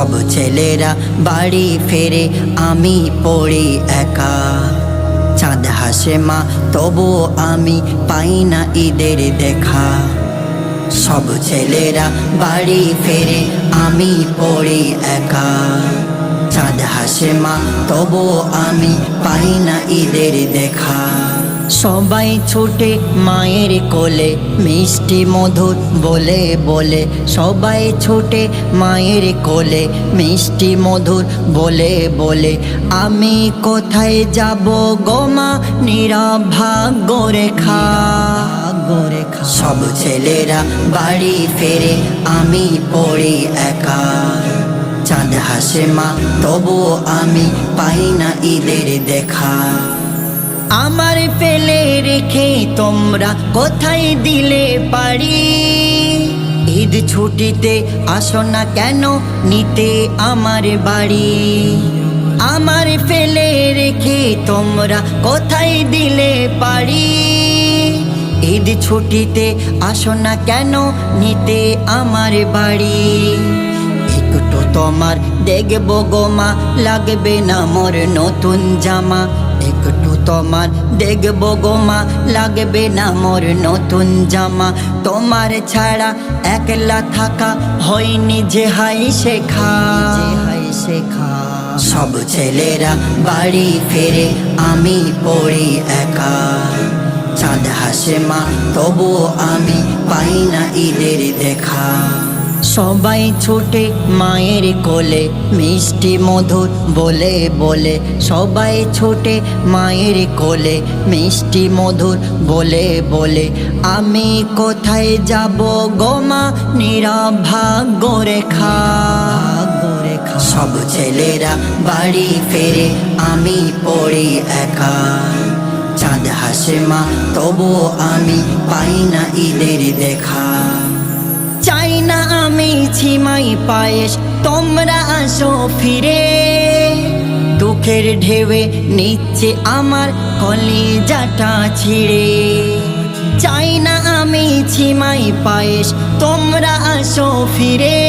সব ছেলেরা বাড়ি ফেরে আমি পড়ি একা। চাঁদ হাসে মা, তবু আমি পাই না ঈদের দেখা। সব ছেলেরা বাড়ি ফেরে আমি পড়ি একা। চাঁদ হাসে মা, তবু আমি পাই না ঈদের দেখা। সবাই ছুটে মায়ের কোলে, মিষ্টি মধুর বলে বলে। সবাই ছুটে মায়ের কোলে, মিষ্টি মধুর বলে বলে। আমি কোথায় যাব গোমা নিরাভাগ্য রেখা রেখা সব ছেলেরা বাড়ি ফেরে আমি পড়ি একা। চাঁদ হাসে মা তবু আমি পাই না ঈদের দেখা। আমার ফেলে রেখে তোমরা কোথায় দিলে পারি? ঈদ ছুটিতে আসো না কেন নিতে আমার বাড়ি? আমার ফেলে রেখে তোমরা কোথায় দিলে পারি? ঈদ ছুটিতে আসো না কেন নিতে আমার বাড়ি? একটু তোমার দেখব গোমা লাগবে না মোর নতুন জামা। একটু তোমার দেখব গোমা লাগবে না মোর নতুন জামা। তোমার ছাড়া একলা থাকা হয়নি যে হাই শেখা। হাই শেখা। সব ছেলেরা বাড়ি ফেরে আমি পড়ি একা। চাঁদ হাসে মা তবু আমি পাই না ঈদের দেখা। সবাই ছুটে মায়ের কোলে, মিষ্টি মধুর বলে বলে। সবাই ছুটে মায়ের কোলে, মিষ্টি মধুর বলে বলে। আমি কোথায় যাব গোমা নিরাভাগ্য রেখা সব ছেলেরা বাড়ি ফেরে আমি পড়ি একা। চাঁদ হাসে মা তবু আমি পাই না ঈদের দেখা। ছিমাই পায়েস, তোমরা আসো ফিরে। দুঃখের ঢেউে নিচ্ছে আমার কলিজাটা ছিঁড়ে। চাই না আমি ছিমাই পায়েস, তোমরা আসো ফিরে।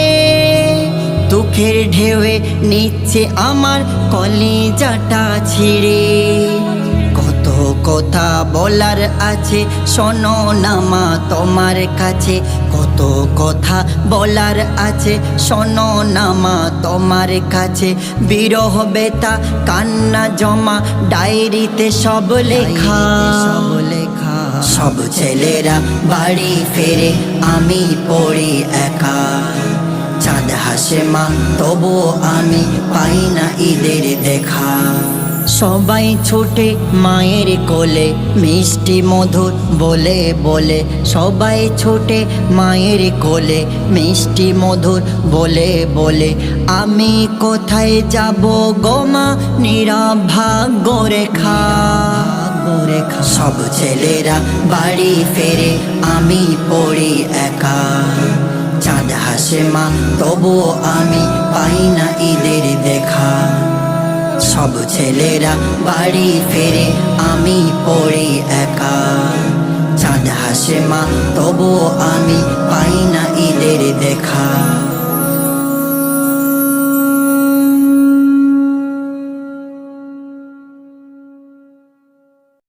দুঃখের ঢেউে নিচ্ছে আমার কলিজাটা ছিঁড়ে। কথা বলার আছে, শোনো না মা তোমার কাছে। কত কথা বলার আছে, শোনো না মা তোমার কাছে। বিরহ বেতা কান্না, জমা, ডায়েরিতে সব লেখা। সব লেখা সব ছেলেরা বাড়ি ফেরে, আমি পড়ি একা। চাঁদ হাসে মা তবু আমি পাই না ঈদের দেখা। সবাই ছুটে মায়ের কোলে, মিষ্টি মধুর বলে বলে। সবাই ছুটে মায়ের কোলে, মিষ্টি মধুর বলে বলে। আমি কোথায় যাব গোমা নিরাভাগ্য রেখা সব ছেলেরা বাড়ি ফেরে আমি পড়ি একা। চাঁদ হাসে মা তবু আমি পাই না ঈদের দেখা। সব ছেলেরা বাড়ি ফেরে আমি পড়ি একা। চাঁদ হাসে মা তবু আমি পাই না ঈদের দেখা।